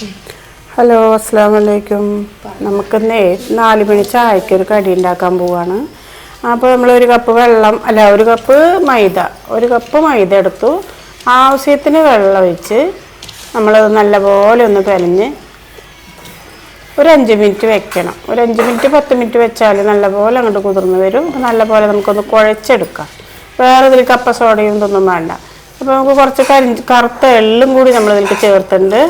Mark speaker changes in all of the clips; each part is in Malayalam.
Speaker 1: ഹലോ അസ്സാം വലൈക്കും നമുക്കിന്നേ നാല് മണി ചായക്ക് ഒരു കടി ഉണ്ടാക്കാൻ പോവാണ്. അപ്പോൾ നമ്മൾ ഒരു കപ്പ് വെള്ളം അല്ല ഒരു കപ്പ് മൈദ ഒരു കപ്പ് മൈദ എടുത്തു. ആവശ്യത്തിന് വെള്ളം ഒഴിച്ച് നമ്മളത് നല്ലപോലെ ഒന്ന് പെനഞ്ഞ് ഒരു അഞ്ച് മിനിറ്റ് വെക്കണം. ഒരു അഞ്ച് മിനിറ്റ് പത്ത് മിനിറ്റ് വെച്ചാൽ നല്ലപോലെ അങ്ങോട്ട് കുതിർന്ന് വരും. നല്ലപോലെ നമുക്കൊന്ന് കുഴച്ചെടുക്കാം. വേറെ ഇതിൽ കപ്പ സോഡയും ഇതൊന്നും വേണ്ട. അപ്പോൾ നമുക്ക് കുറച്ച് കരി കറുത്ത എള്ളും കൂടി നമ്മളിതിലേക്ക് ചേർത്തിട്ടുണ്ട്.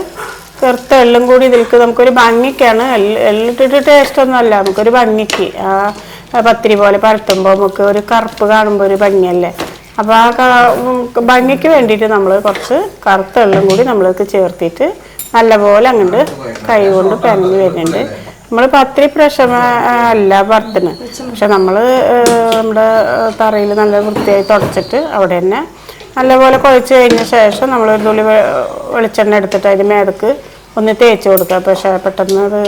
Speaker 1: കറുത്ത എള്ളും കൂടി ഇതിൽക്ക് നമുക്കൊരു ഭംഗിക്കാണ്. എള്ള് എള്ളിട്ടിട്ട് ടേസ്റ്റ് ഒന്നും അല്ല നമുക്കൊരു ഭംഗിക്ക്. ആ പത്തിരി പോലെ പരത്തുമ്പോൾ നമുക്ക് ഒരു കറുപ്പ് കാണുമ്പോൾ ഒരു ഭംഗിയല്ലേ? അപ്പോൾ ആ ഭംഗിക്ക് വേണ്ടിയിട്ട് നമ്മൾ കുറച്ച് കറുത്ത എള്ളും കൂടി നമ്മൾക്ക് ചേർത്തിട്ട് നല്ലപോലെ അങ്ങോട്ട് കൈ കൊണ്ട് പെനഞ്ഞ് വരുന്നുണ്ട്. നമ്മൾ പത്തിരി പ്രഷർ അല്ല പരത്തുന്നത്. പക്ഷെ നമ്മൾ നമ്മുടെ തറയിൽ നല്ല വൃത്തിയായി തുടച്ചിട്ട് അവിടെ തന്നെ നല്ലപോലെ കുഴച്ച് കഴിഞ്ഞ ശേഷം നമ്മൾ ഒരു തുള്ളി വെളിച്ചെണ്ണ എടുത്തിട്ട് അതിന് മേടക്ക് ഒന്ന് തേച്ച് കൊടുക്കുക. പക്ഷേ പെട്ടെന്ന് അത്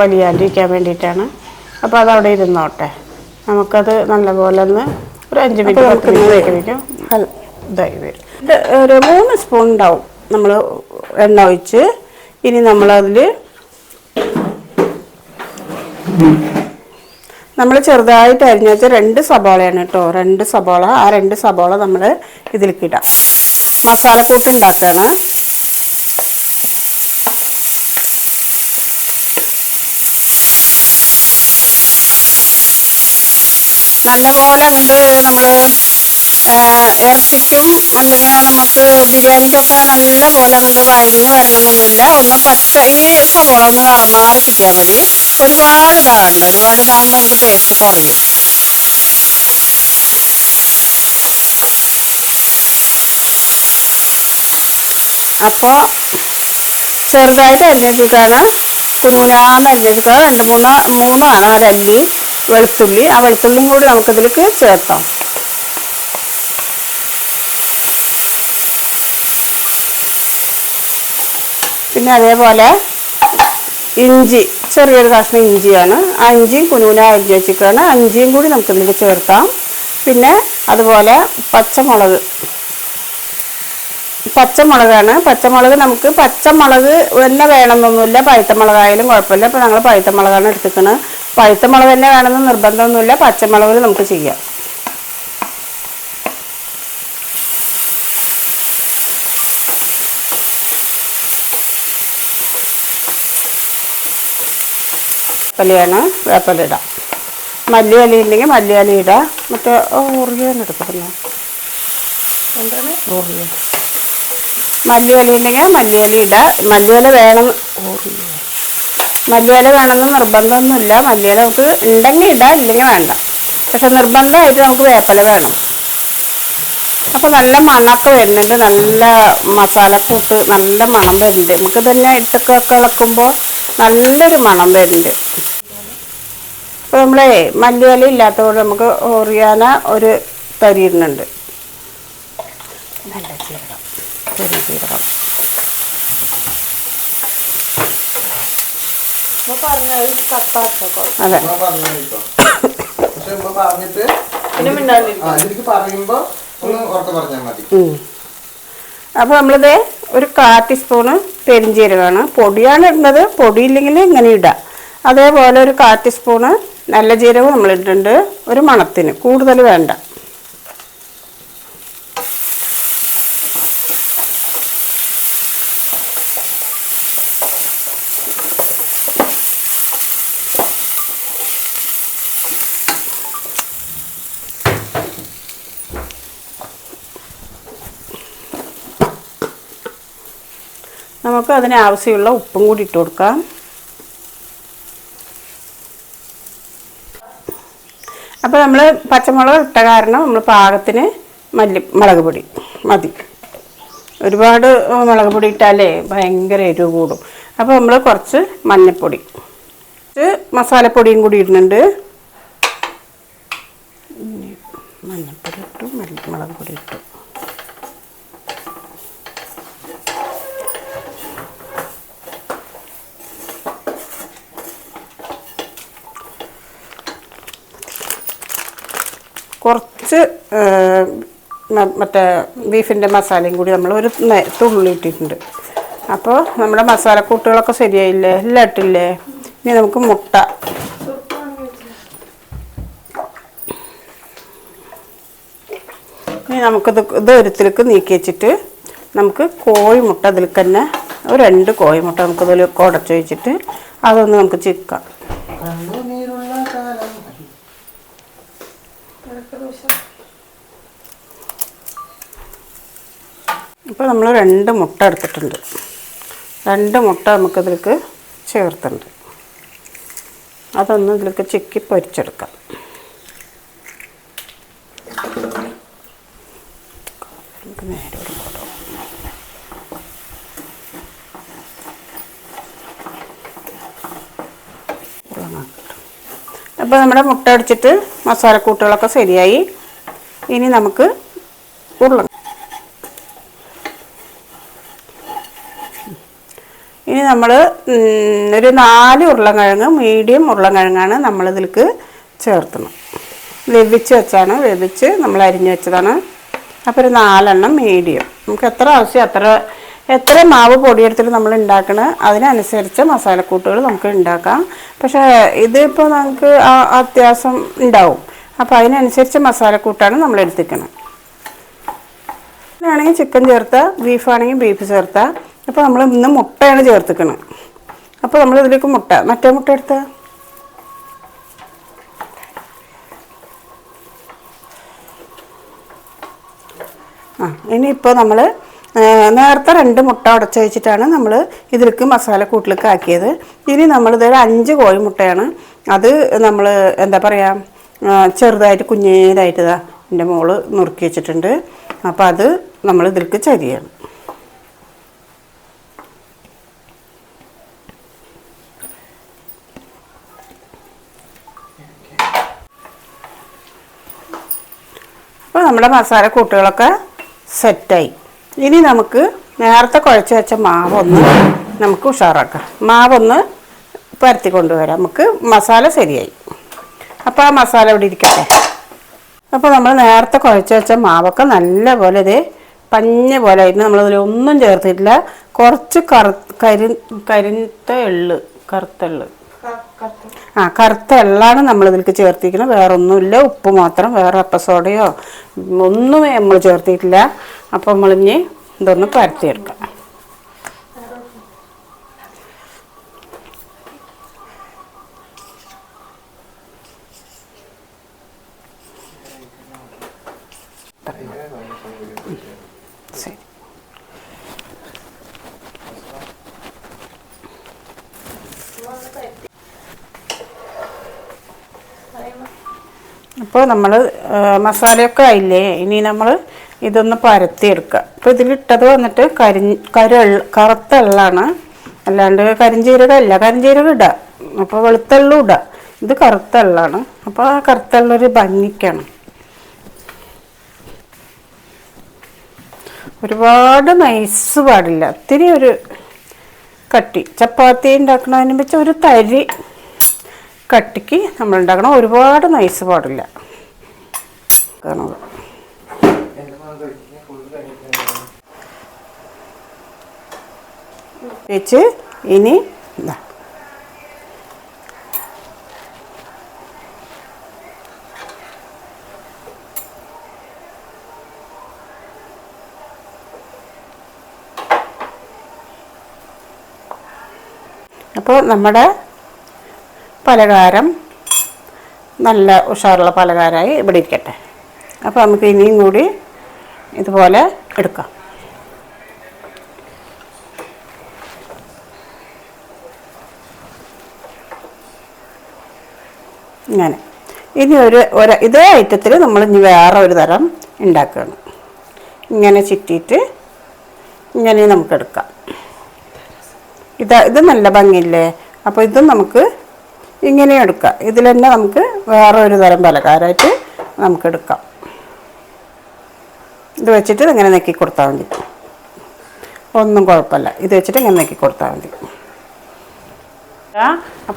Speaker 1: വലിയാണ്ടിരിക്കാൻ വേണ്ടിയിട്ടാണ്. അപ്പോൾ അത് അവിടെ ഇരുന്നോട്ടെ. നമുക്കത് നല്ലപോലെ ഒന്ന് ഒരു അഞ്ച് മിനിറ്റ് പത്ത് മിനിറ്റ് ഇതായി വരും. ഇത് ഒരു മൂന്ന് സ്പൂൺ ഉണ്ടാവും നമ്മൾ എണ്ണ ഒഴിച്ച്. ഇനി നമ്മളതിൽ നമ്മൾ ചെറുതായിട്ട് അരിഞ്ഞു വെച്ച രണ്ട് സബോളയാണ് കേട്ടോ. രണ്ട് സബോള. ആ രണ്ട് സബോള നമ്മൾ ഇതിലേക്ക് ഇടാം. മസാലക്കൂട്ട് ഉണ്ടാക്കുകയാണ് നല്ലപോലെ അങ്ങോട്ട് നമ്മൾ ഇറച്ചിക്കും അല്ലെങ്കിൽ നമുക്ക് ബിരിയാണിക്കൊക്കെ നല്ലപോലെ അങ്ങോട്ട് വഴന്ന് വരണമെന്നൊന്നുമില്ല ഒന്ന് പച്ച ഈ സബോള ഒന്ന് കളർമാറി കിട്ടിയാൽ മതി. ഒരുപാട് ഇതാകണ്ട ഒരുപാട് നമുക്ക് ടേസ്റ്റ് കുറയും അപ്പോൾ ചെറുതായിട്ട് അരിഞ്ഞിട്ടാണ് കുനുകുനാന്ന് അരിഞ്ഞിട്ട് രണ്ട് മൂന്ന് മൂന്നാണ് ഒരല്ലി വെളുത്തുള്ളി. ആ വെളുത്തുള്ളിയും കൂടി നമുക്കിതിലേക്ക് ചേർത്താം പിന്നെ അതേപോലെ ഇഞ്ചി ചെറിയൊരു കഷ്ണം ഇഞ്ചിയാണ്. ആ ഇഞ്ചിയും കുനുകുന അരിഞ്ഞ് വെച്ചിട്ടാണ് ഇഞ്ചിയും കൂടി നമുക്കിതിലേക്ക് ചേർക്കാം. പിന്നെ അതുപോലെ പച്ചമുളക്. പച്ചമുളകാണ്. പച്ചമുളക് നമുക്ക് പച്ചമുളക് തന്നെ വേണമെന്നൊന്നുമില്ല. പഴുത്ത മുളകായാലും കുഴപ്പമില്ല. അപ്പോൾ ഞങ്ങൾ പഴുത്ത മുളകാണ് എടുത്തിക്കുന്നത് പഴുത്ത മുളക് തന്നെ വേണമെന്ന് നിർബന്ധമൊന്നുമില്ല. പച്ചമുളകിൽ നമുക്ക് ചെയ്യാം. വേപ്പലയാണ് വേപ്പല ഇടാം. മല്ലിയില ഇല്ലെങ്കിൽ മല്ലിയില ഇടാം. മറ്റേ ഓറിയാണ് എടുക്കുന്നത് എന്താണ്? ഓറിയ മല്ലിയില ഉണ്ടെങ്കിൽ മല്ലിയില ഇടാം. മല്ലിയില വേണം ഓറിയ മല്ലിയില വേണമെന്ന് നിർബന്ധമൊന്നുമില്ല. മല്ലിയില നമുക്ക് ഉണ്ടെങ്കിൽ ഇടാം ഇല്ലെങ്കിൽ വേണ്ട. പക്ഷെ നിർബന്ധമായിട്ട് നമുക്ക് വേപ്പല വേണം. അപ്പോൾ നല്ല മണമൊക്കെ വരുന്നുണ്ട്. നല്ല മസാലക്കൂട്ട് നല്ല മണം വരുന്നുണ്ട്. നമുക്ക് തന്നെ ഇട്ടൊക്കെ ഇളക്കുമ്പോൾ നല്ലൊരു മണം വരുന്നുണ്ട്. അപ്പോൾ നമ്മളെ മല്ലിയില ഇല്ലാത്തതുകൊണ്ട് നമുക്ക് ഓറിയാന ഒരു തരിയിടുന്നുണ്ട് നല്ല ജീരകം. ചെറിയ ജീരകം. അതെ. അപ്പോൾ നമ്മളിത് ഒരു കാ ടീസ്പൂണ് പെരിഞ്ജീരകമാണ് പൊടിയാണ് ഇടുന്നത്. പൊടിയില്ലെങ്കിൽ ഇങ്ങനെ ഇടാം. അതേപോലെ ഒരു കാ ടീസ്പൂണ് നല്ല ജീരകവും നമ്മൾ ഇട്ടിട്ടുണ്ട്. ഒരു മണത്തിന് കൂടുതൽ വേണ്ട. നമുക്ക് അതിന് ആവശ്യമുള്ള ഉപ്പും കൂടി ഇട്ട് കൊടുക്കാം. അപ്പോൾ നമ്മൾ പച്ചമുളക് ഇട്ട കാരണം നമ്മൾ പാകത്തിന് മല്ലി മുളക് പൊടി മതി. ഒരുപാട് മുളക് പൊടി ഇട്ടാലേ ഭയങ്കര എരിവ് കൂടും. അപ്പോൾ നമ്മൾ കുറച്ച് മഞ്ഞൾപ്പൊടി മസാലപ്പൊടിയും കൂടി ഇടുന്നുണ്ട്. മഞ്ഞൾപ്പൊടി ഇട്ടു മല്ലി മുളക് പൊടി ഇട്ടു. കുറച്ച് മറ്റേ ബീഫിന്റെ മസാലയും കൂടി നമ്മൾ ഒരു തുള്ളിയിട്ടിട്ടുണ്ട് അപ്പോൾ നമ്മുടെ മസാലക്കൂട്ടുകളൊക്കെ ശരിയായില്ലേ? എല്ലാം ഇട്ടില്ലേ? ഇനി നമുക്ക് മുട്ട. ഇനി നമുക്കിത് ഇത് ഒരുത്തിലേക്ക് നീക്കി വെച്ചിട്ട് നമുക്ക് കോഴിമുട്ട അതിൽ തന്നെ ഒരു രണ്ട് കോഴിമുട്ട നമുക്ക് ഇതിൽ ഉടച്ച് വെച്ചിട്ട് അതൊന്ന് നമുക്ക് ചിക്കാം. നമ്മൾ രണ്ട് മുട്ട എടുത്തിട്ടുണ്ട്. രണ്ട് മുട്ട നമുക്കിതിലേക്ക് ചേർത്തുണ്ട് അതൊന്ന് ഇതിലേക്ക് ചിക്കി പൊരിച്ചെടുക്കാം. നമുക്ക് നേരെ. അപ്പോൾ നമ്മുടെ മുട്ട അടിച്ചിട്ട് മസാലക്കൂട്ടുകളൊക്കെ ശരിയായി. ഇനി നമുക്ക് ഉരുള ഇനി നമ്മൾ ഒരു നാല് ഉരുളക്കിഴങ്ങ് മീഡിയം ഉരുളക്കിഴങ്ങാണ് നമ്മളിതിലേക്ക് ചേർത്തണം. വേവിച്ച് വെച്ചാണ് വേവിച്ച് നമ്മൾ അരിഞ്ഞു വെച്ചതാണ്. അപ്പോൾ ഒരു നാലെണ്ണം മീഡിയം. നമുക്ക് എത്ര ആവശ്യം അത്ര എത്ര മാവ് പൊടിയെടുത്തിട്ട് നമ്മൾ ഉണ്ടാക്കണ അതിനനുസരിച്ച് മസാലക്കൂട്ടുകൾ നമുക്ക് ഉണ്ടാക്കാം. പക്ഷേ ഇതിപ്പോൾ നമുക്ക് അത്യാവശ്യം ഉണ്ടാവും. അപ്പോൾ അതിനനുസരിച്ച് മസാലക്കൂട്ടാണ് നമ്മൾ എടുത്തിക്കണം. ആണെങ്കിൽ ചിക്കൻ ചേർത്താൽ ബീഫാണെങ്കിൽ ബീഫ് ചേർത്താൽ അപ്പോൾ നമ്മൾ ഇന്ന് മുട്ടയാണ് ചേർത്തിക്കണത് അപ്പോൾ നമ്മൾ ഇതിലേക്ക് മുട്ട മറ്റേ മുട്ട എടുത്ത. ആ ഇനിയിപ്പോൾ നമ്മൾ നേരത്തെ രണ്ട് മുട്ട ഉടച്ച് വെച്ചിട്ടാണ് നമ്മൾ ഇതിലേക്ക് മസാല കൂട്ടിലേക്ക് ആക്കിയത്. ഇനി നമ്മളിത് ഒരു അഞ്ച് കോഴിമുട്ടയാണ്. അത് നമ്മൾ എന്താ പറയുക ചെറുതായിട്ട് കുഞ്ഞേതായിട്ട് ഇതാ എന്റെ മോൾ നുറുക്കി വെച്ചിട്ടുണ്ട്. അപ്പോൾ അത് നമ്മൾ ഇതിലേക്ക് ചരിയാണ്. അപ്പോൾ നമ്മുടെ മസാല കൂട്ടുകളൊക്കെ സെറ്റായി. ഇനി നമുക്ക് നേരത്തെ കുഴച്ച് വെച്ച മാവൊന്ന് നമുക്ക് ഉഷാറാക്കാം. മാവൊന്ന് പരത്തി കൊണ്ടുവരാം. നമുക്ക് മസാല ശരിയായി. അപ്പോൾ ആ മസാല ഇവിടെ ഇരിക്കട്ടെ. അപ്പോൾ നമ്മൾ നേരത്തെ കുഴച്ച് വെച്ച മാവൊക്കെ നല്ല പോലെ ഇത് പഞ്ഞ പോലെ ആയിരുന്നു നമ്മളതിൽ ഒന്നും ചേർത്തിട്ടില്ല. കുറച്ച് കറു കരി കരിത്ത എള്ള് കറുത്ത ആ കറുത്ത എള്ളാണ് നമ്മൾ ഇതിലേക്ക് ചേർത്തിരിക്കുന്നത്. വേറൊന്നുമില്ല. ഉപ്പ് മാത്രം. വേറെ എപ്പസോഡയോ ഒന്നും നമ്മൾ ചേർത്തിട്ടില്ല. അപ്പം നമ്മളിഞ്ഞ് ഇതൊന്ന് പരത്തിയെടുക്കാം. അപ്പോൾ നമ്മൾ മസാലയൊക്കെ ആയില്ലേ? ഇനി നമ്മൾ ഇതൊന്ന് പരത്തിയെടുക്കുക. അപ്പോൾ ഇതിലിട്ടത് വന്നിട്ട് കരി കരൾ കറുത്ത എള്ളാണ്. അല്ലാണ്ട് കരിഞ്ചീരകം അല്ല കരിഞ്ചീരകം ഇടുക അപ്പോൾ വെളുത്തെള്ളും ഇടുക ഇത് കറുത്ത എള്ളാണ്. അപ്പോൾ ആ കറുത്തള്ളൊരു ഭംഗിക്കാണ്. ഒരുപാട് നൈസ് പാടില്ല. ഒത്തിരി ഒരു കട്ടി. ചപ്പാത്തി ഉണ്ടാക്കണതിനെ വെച്ച് ഒരു തരി കട്ടിക്ക് നമ്മൾ ഉണ്ടാക്കണം ഒരുപാട് നൈസ് പാടില്ല.
Speaker 2: കഴിക്കുന്നത്
Speaker 1: വെച്ച് ഇനി അപ്പോൾ നമ്മുടെ പലകാരം നല്ല ഉഷാറുള്ള പലകാരമായി ഇവിടെ ഇരിക്കട്ടെ. അപ്പോൾ നമുക്ക് ഇനിയും കൂടി ഇതുപോലെ എടുക്കാം. ഇങ്ങനെ. ഇനി ഒരു ഒരു ഇതേ ഐറ്റത്തിൽ നമ്മൾ ഇനി വേറെ ഒരു തരം ഉണ്ടാക്കുകയാണ്. ഇങ്ങനെ ചുറ്റിയിട്ട് ഇങ്ങനെ നമുക്ക് എടുക്കാം. ഇത് ഇത് നല്ല ഭംഗിയില്ലേ? അപ്പോൾ ഇതും നമുക്ക് ഇങ്ങനെ എടുക്കാം. ഇതിൽ തന്നെ നമുക്ക് വേറെ ഒരു തരം പലകാരമായിട്ട് നമുക്ക് എടുക്കാം. ഇത് വെച്ചിട്ട് ഇങ്ങനെ നെക്കി കൊടുത്താൽ മതി. ഒന്നും കുഴപ്പമില്ല. ഇത് വെച്ചിട്ട് ഇങ്ങനെ നെക്കി കൊടുത്താൽ മതി.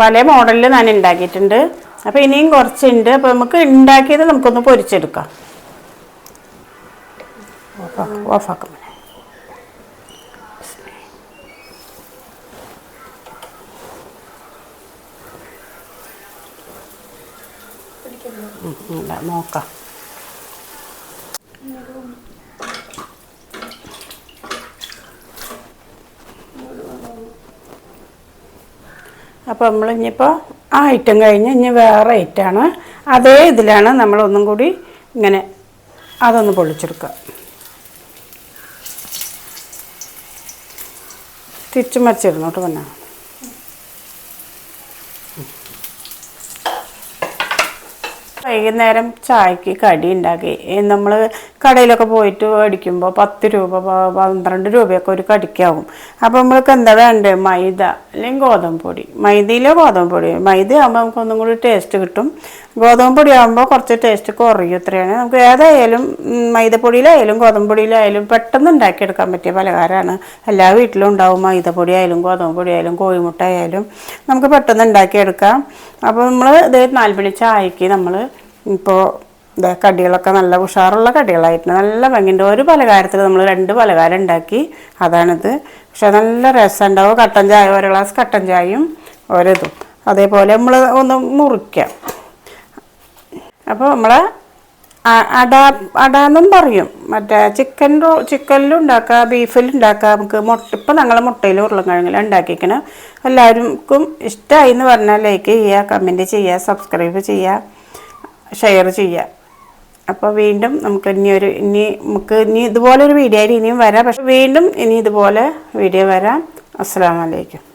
Speaker 1: പല മോഡലിൽ ഞാൻ ഉണ്ടാക്കിയിട്ടുണ്ട്. അപ്പോൾ ഇനിയും കുറച്ചുണ്ട്. അപ്പോൾ നമുക്ക് ഉണ്ടാക്കിയത് നമുക്കൊന്ന് പൊരിച്ചെടുക്കാം. ഓഫാക്കാം ഓഫാക്കാം ഉം, ഇല്ല, നോക്കാം അപ്പോൾ നമ്മൾ ഇനിയിപ്പോൾ ആ ഐറ്റം കഴിഞ്ഞ് ഇനി വേറെ ഐറ്റമാണ് അതേ ഇതിലാണ് നമ്മൾ ഒന്നും കൂടി ഇങ്ങനെ അതൊന്ന് പൊളിച്ചെടുക്കുക തിരിച്ചു മരിച്ചിരുന്നോട്ട് കേട്ടോ വൈകുന്നേരം ചായക്ക് കടി ഉണ്ടാക്കി. നമ്മൾ കടയിലൊക്കെ പോയിട്ട് മേടിക്കുമ്പോൾ പത്ത് രൂപ പന്ത്രണ്ട് രൂപയൊക്കെ ഒരു കടിക്കാവും. അപ്പോൾ നമ്മൾക്ക് എന്താ വേണ്ടത് മൈദ അല്ലെങ്കിൽ ഗോതമ്പ് പൊടി. മൈദയിലോ ഗോതമ്പ് പൊടി മൈദ ആകുമ്പോൾ നമുക്ക് ഒന്നും കൂടി ടേസ്റ്റ് കിട്ടും. ഗോതമ്പ് പൊടി ആകുമ്പോൾ കുറച്ച് ടേസ്റ്റ് കുറയും ഇത്രയാണ്. നമുക്ക് ഏതായാലും മൈദപ്പൊടിയിലായാലും ഗോതമ്പ് പൊടിയിലായാലും പെട്ടെന്ന് ഉണ്ടാക്കിയെടുക്കാൻ പറ്റിയ പലഹാരമാണ്. എല്ലാ വീട്ടിലും ഉണ്ടാവും മൈദപ്പൊടി ആയാലും ഗോതമ്പ് പൊടി ആയാലും കോഴിമുട്ട ആയാലും നമുക്ക് പെട്ടെന്ന് ഉണ്ടാക്കിയെടുക്കാം. അപ്പോൾ നമ്മൾ ഇത് നാലുമണി ചായക്ക് നമ്മൾ ഇപ്പോൾ ഇതാ കടികളൊക്കെ നല്ല ഉഷാറുള്ള കടികളായിട്ടുണ്ട്. നല്ല ഭംഗിന്റെ ഒരു പലകാരത്തിൽ നമ്മൾ രണ്ട് പലകാരം ഉണ്ടാക്കി അതാണിത്. പക്ഷെ നല്ല രസം ഉണ്ടാവും കട്ടൻ ചായ ഒരു ഗ്ലാസ് കട്ടൻ ചായയും ഒരിതും. അതേപോലെ നമ്മൾ ഒന്ന് മുറിക്കാം. അപ്പോൾ നമ്മൾ അട അട എന്നും പറയും. മറ്റേ ചിക്കൻ റോ ചിക്കനിലും ഉണ്ടാക്കാം ബീഫിലും ഉണ്ടാക്കാം. നമുക്ക് മുട്ട ഇപ്പം ഞങ്ങൾ മുട്ടയിൽ ഉരുളക്കിഴങ്ങിലും ഉണ്ടാക്കിക്കണം എല്ലാവർക്കും ഇഷ്ടമായി എന്ന് പറഞ്ഞാൽ ലൈക്ക് ചെയ്യുക കമന്റ് ചെയ്യുക സബ്സ്ക്രൈബ് ചെയ്യുക. ഷെയർ ചെയ്യുക അപ്പോൾ വീണ്ടും നമുക്ക് ഇനി ഒരു ഇനി നമുക്ക് ഇനി ഇതുപോലൊരു വീഡിയോ ആയിട്ട് ഇനിയും വരാം. പക്ഷെ വീണ്ടും ഇനി ഇതുപോലെ വീഡിയോ വരാം. അസ്സാം വലൈക്കും